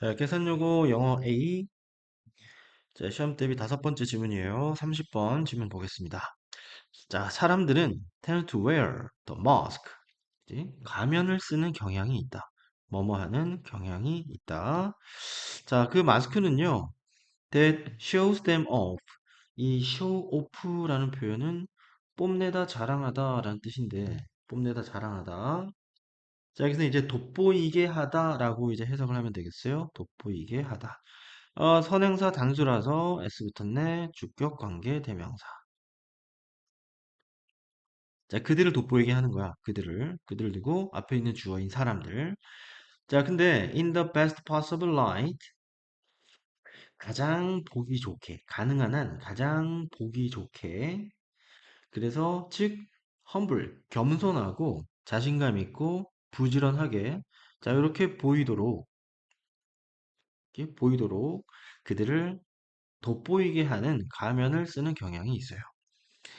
자, 계산 요구 영어 A. 자, 시험 대비 다섯 번째 질문이에요. 30번 질문 보겠습니다. 자, 사람들은 tend to wear the mask. 가면을 쓰는 경향이 있다. 뭐뭐 하는 경향이 있다. 자, 그 마스크는요. that shows them off. 이 show off라는 표현은 뽐내다 자랑하다 라는 뜻인데 뽐내다 자랑하다. 자, 여기서 이제 돋보이게 하다라고 이제 해석을 하면 되겠어요. 돋보이게 하다. 어, 선행사 단수라서 S 붙었네. 주격 관계 대명사. 자, 그들을 돋보이게 하는 거야. 그들을. 그들을 두고 앞에 있는 주어인 사람들. 자, 근데 in the best possible light 가장 보기 좋게 가능한 한 가장 보기 좋게 그래서 즉 humble 겸손하고 자신감 있고 부지런하게 자, 이렇게 보이도록 이렇게 보이도록 그들을 돋보이게 하는 가면을 쓰는 경향이 있어요.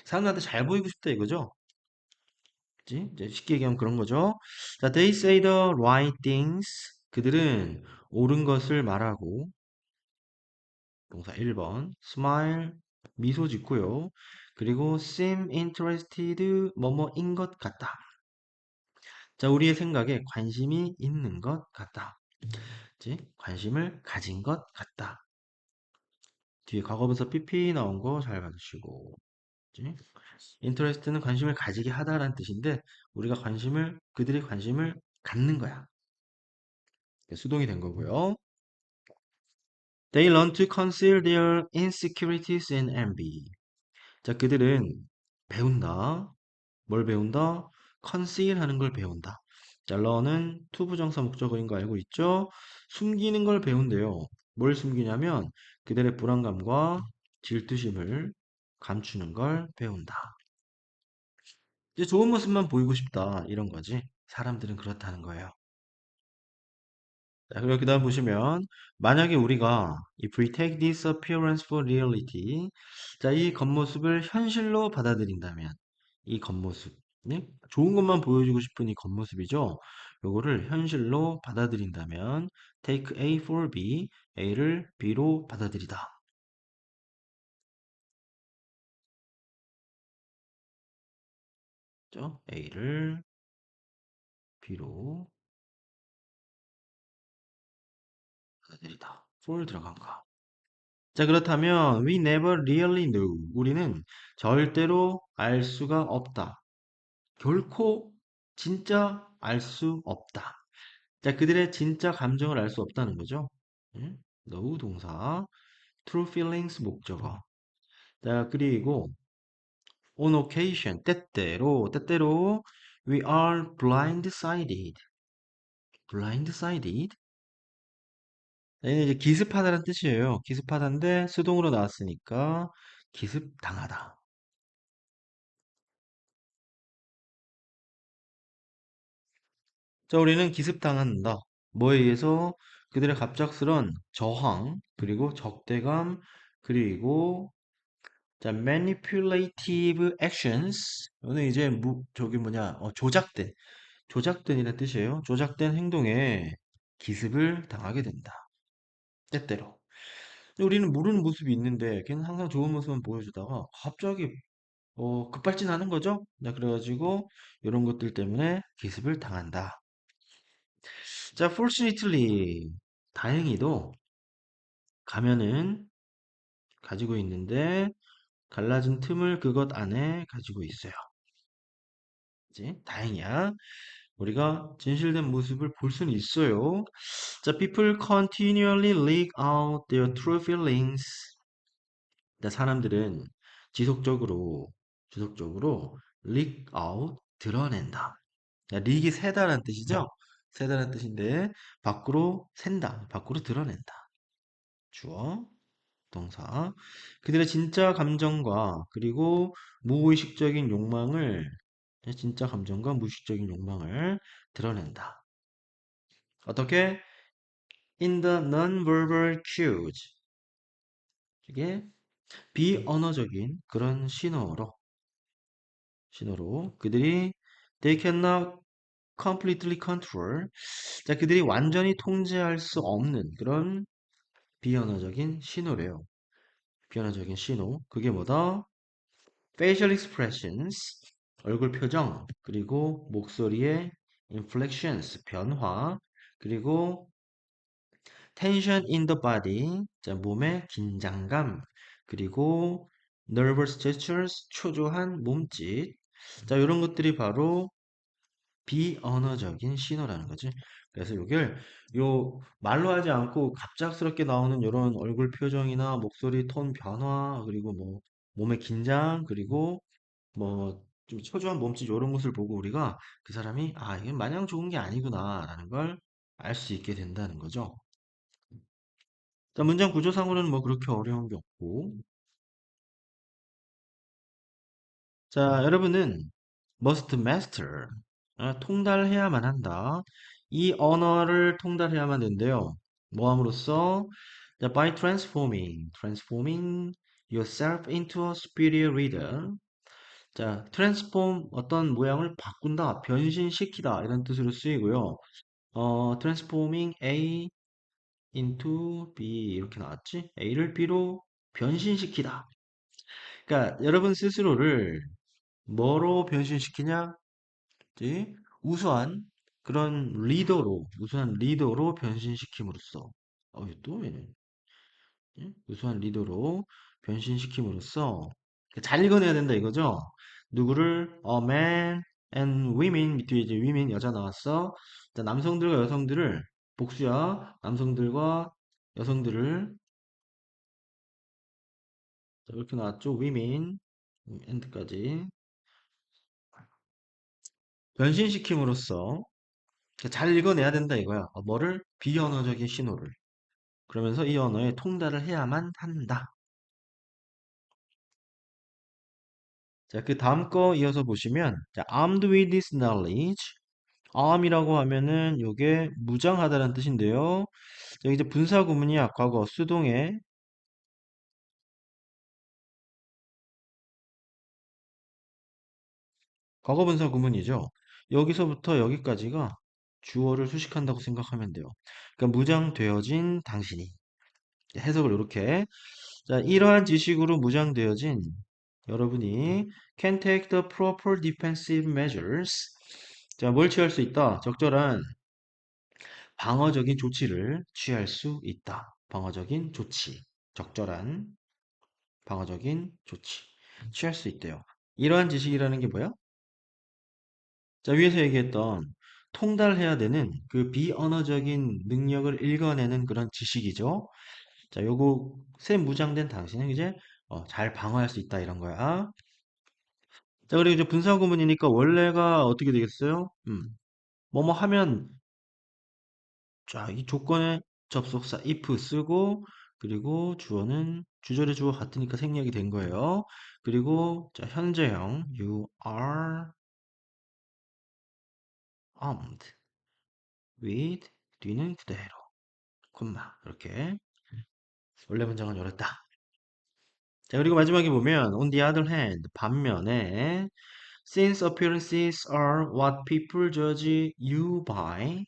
사람들한테 잘 보이고 싶다 이거죠? 그치? 이제 쉽게 얘기하면 그런 거죠. 자, they say the right things. 그들은 옳은 것을 말하고 동사 1번 smile 미소 짓고요. 그리고 seem interested 뭐뭐인 것 같다. 자, 우리의 생각에 관심이 있는 것 같다. 그치? 관심을 가진 것 같다. 뒤에 과거분사 pp 나온 거 잘 봐주시고 interest는 관심을 가지게 하다라는 뜻인데 우리가 관심을 그들이 관심을 갖는 거야. 수동이 된 거고요. They learn to conceal their insecurities and envy. 자, 그들은 배운다. 뭘 배운다? Conceal 하는 걸 배운다. 자, learn은 투부정사 목적어인 거 알고 있죠? 숨기는 걸 배운대요. 뭘 숨기냐면 그들의 불안감과 질투심을 감추는 걸 배운다. 이제 좋은 모습만 보이고 싶다. 이런 거지. 사람들은 그렇다는 거예요. 자, 그리고 그 다음 보시면, 만약에 우리가 if we take this appearance for reality, 자, 이 겉모습을 현실로 받아들인다면, 이 겉모습, 네? 좋은 것만 보여주고 싶은 이 겉모습이죠. 요거를 현실로 받아들인다면, take A for B, A를 B로 받아들이다. 그죠? A를 B로 받아들이다. for 들어간 거. 자, 그렇다면 we never really knew. 우리는 절대로 알 수가 없다. 결코 진짜 알 수 없다. 자, 그들의 진짜 감정을 알 수 없다는 거죠. 응? know 동사, true feelings 목적어. 자, 그리고 on occasion 때때로 때때로 we are blindsided. blindsided. 얘는 이제 기습하다는 뜻이에요. 기습하다인데 수동으로 나왔으니까 기습당하다. 자, 우리는 기습당한다. 뭐에 의해서 그들의 갑작스런 저항, 그리고 적대감, 그리고 자, manipulative actions. 이거는 이제 무, 저기 뭐냐, 어, 조작된, 조작된이라는 뜻이에요. 조작된 행동에 기습을 당하게 된다. 때때로. 우리는 모르는 모습이 있는데, 걔는 항상 좋은 모습만 보여주다가 갑자기 어, 급발진하는 거죠. 자, 그래가지고 이런 것들 때문에 기습을 당한다. 자, fortunately, 다행히도 가면은 가지고 있는데 갈라진 틈을 그것 안에 가지고 있어요. 이제 다행이야. 우리가 진실된 모습을 볼 수는 있어요. 자, people continually leak out their true feelings. 자, 사람들은 지속적으로 지속적으로 leak out 드러낸다. 자, leak이 새다라는 뜻이죠? 새다라는 뜻인데 밖으로 샌다. 밖으로 드러낸다. 주어, 동사. 그들의 진짜 감정과 그리고 무의식적인 욕망을 진짜 감정과 무의식적인 욕망을 드러낸다. 어떻게? In the non-verbal cues. 이게 비언어적인 그런 신호로 신호로 그들이 they cannot completely control. 자, 그들이 완전히 통제할 수 없는 그런 비언어적인 신호래요. 비언어적인 신호. 그게 뭐다? facial expressions, 얼굴 표정, 그리고 목소리의 inflections, 변화, 그리고 tension in the body, 자, 몸의 긴장감, 그리고 nervous gestures, 초조한 몸짓. 자, 이런 것들이 바로 비언어적인 신호라는 거지. 그래서 이걸 요 말로 하지 않고 갑작스럽게 나오는 이런 얼굴 표정이나 목소리 톤 변화 그리고 뭐 몸의 긴장 그리고 뭐 좀 초조한 몸짓 이런 것을 보고 우리가 그 사람이 아 이게 마냥 좋은 게 아니구나라는 걸 알 수 있게 된다는 거죠. 자, 문장 구조상으로는 뭐 그렇게 어려운 게 없고 자, 여러분은 must master 아, 통달해야만 한다. 이 언어를 통달해야만 된대요. 뭐 함으로써 자, by transforming, transforming yourself into a superior reader. 자, transform 어떤 모양을 바꾼다, 변신시키다 이런 뜻으로 쓰이고요. 어, transforming A into B 이렇게 나왔지? A를 B로 변신시키다. 그러니까 여러분 스스로를 뭐로 변신시키냐? 지? 우수한 그런 리더로, 우수한 리더로 변신시킴으로써, 어, 이거 또 왜냐? 예? 우수한 리더로 변신시킴으로써 잘 읽어내야 된다 이거죠? 누구를 a man and women 밑에 이제 women 여자 나왔어. 자, 남성들과 여성들을 복수야. 남성들과 여성들을 자, 이렇게 나왔죠? women and까지 변신시킴으로써 잘 읽어내야 된다 이거야. 어, 뭐를? 비언어적인 신호를. 그러면서 이 언어에 통달을 해야만 한다. 자, 그 다음 거 이어서 보시면, 자, armed with this knowledge. arm이라고 하면은 요게 무장하다라는 뜻인데요. 여기 이제 분사 구문이야. 과거 수동의 과거 분사 구문이죠. 여기서부터 여기까지가 주어를 수식한다고 생각하면 돼요. 그러니까 무장되어진 당신이. 해석을 이렇게. 자, 이러한 지식으로 무장되어진 여러분이 can take the proper defensive measures. 자, 뭘 취할 수 있다? 적절한 방어적인 조치를 취할 수 있다. 방어적인 조치. 적절한 방어적인 조치. 취할 수 있대요. 이러한 지식이라는 게 뭐야? 자, 위에서 얘기했던 통달해야 되는 그 비언어적인 능력을 읽어내는 그런 지식이죠. 자, 요거 새 무장된 당신은 이제 어, 잘 방어할 수 있다 이런 거야. 자, 그리고 이제 분사 구문이니까 원래가 어떻게 되겠어요? 음, 뭐뭐 하면 자, 이 조건에 접속사 if 쓰고 그리고 주어는 주절의 주어 같으니까 생략이 된 거예요. 그리고 자, 현재형 you are armed with 뒤는 그대로 콤마 이렇게 원래 문장은 이렇다. 자, 그리고 마지막에 보면 on the other hand 반면에 since appearances are what people judge you by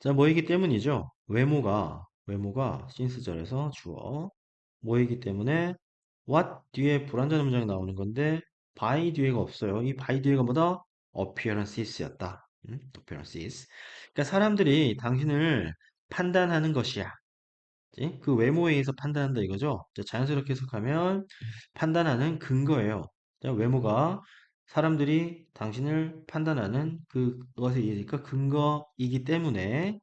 자, 뭐이기 때문이죠. 외모가 외모가 since절에서 주어 뭐이기 때문에 what 뒤에 불완전한 문장이 나오는 건데 by 뒤에가 없어요. 이 by 뒤에가 뭐다? Appearances였다. 음? appearances. 그러니까 사람들이 당신을 판단하는 것이야. 그 외모에 의해서 판단한다 이거죠. 자, 자연스럽게 해석하면 판단하는 근거예요. 자, 외모가 사람들이 당신을 판단하는 그것에 의해서 근거이기 때문에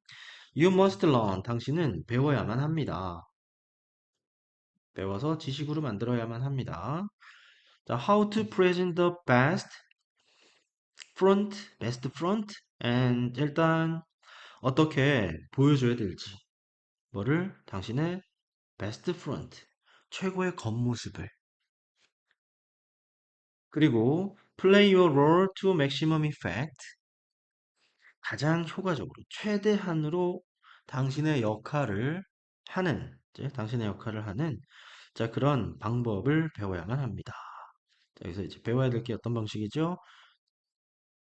you must learn. 당신은 배워야만 합니다. 배워서 지식으로 만들어야만 합니다. 자, how to present the best front, best front, and 일단 어떻게 보여줘야 될지, 뭐를 당신의 best front, 최고의 겉모습을, 그리고 play your role to maximum effect, 가장 효과적으로 최대한으로 당신의 역할을 하는, 이제 당신의 역할을 하는 자 그런 방법을 배워야만 합니다. 자, 여기서 이제 배워야 될 게 어떤 방식이죠?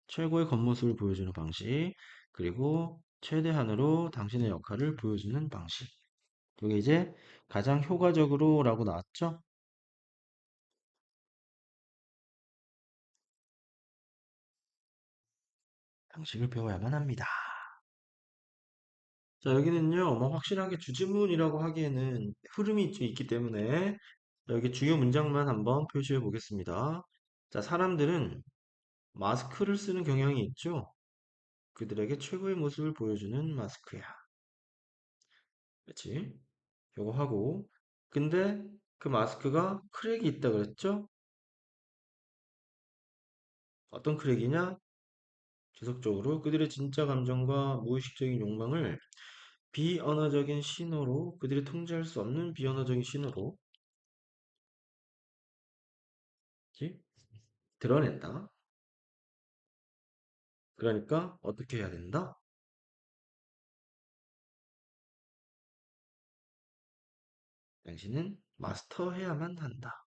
최고의 겉모습을 보여주는 방식, 그리고 최대한으로 당신의 역할을 보여주는 방식. 이게 이제 가장 효과적으로 라고 나왔죠? 방식을 배워야만 합니다. 자, 여기는요, 뭐 확실하게 주지문이라고 하기에는 흐름이 좀 있기 때문에 여기 주요 문장만 한번 표시해 보겠습니다. 자, 사람들은 마스크를 쓰는 경향이 있죠? 그들에게 최고의 모습을 보여주는 마스크야. 그렇지? 요거 하고. 근데 그 마스크가 크랙이 있다 그랬죠? 어떤 크랙이냐? 지속적으로 그들의 진짜 감정과 무의식적인 욕망을 비언어적인 신호로, 그들이 통제할 수 없는 비언어적인 신호로? 드러낸다. 그러니까 어떻게 해야 된다? 당신은 마스터해야만 한다.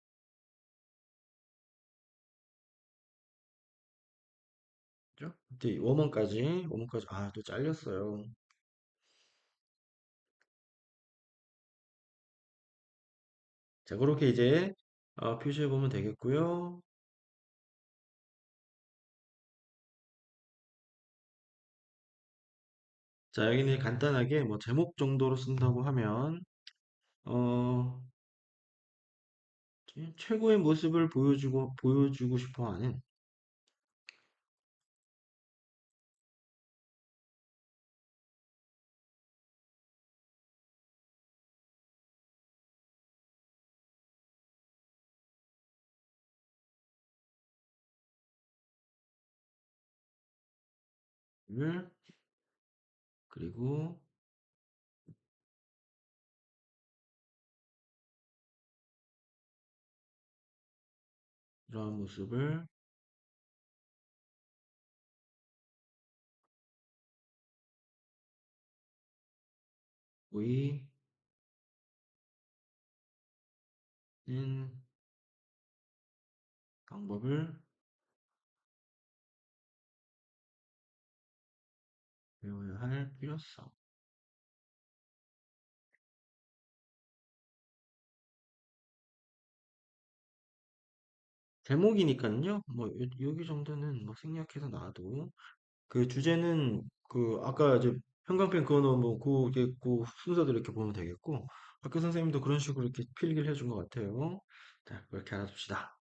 그죠? 이제 원문까지, 원문까지, 아, 또 잘렸어요. 자, 그렇게 이제 어, 표시해 보면 되겠고요. 자, 여기는 간단하게 뭐 제목 정도로 쓴다고 하면 어, 최고의 모습을 보여주고 보여주고 싶어 하는 을 그리고 이러한 모습을 보이는 방법을 배워야 할 필요성. 제목이니까요. 뭐 요- 여기 정도는 뭐 생략해서 놔도 그 주제는 그 아까 이제 형광펜 그어놓은 그, 이게 그 순서대로 이렇게 보면 되겠고 학교 선생님도 그런 식으로 이렇게 필기를 해준 것 같아요. 자, 그렇게 알아둡시다.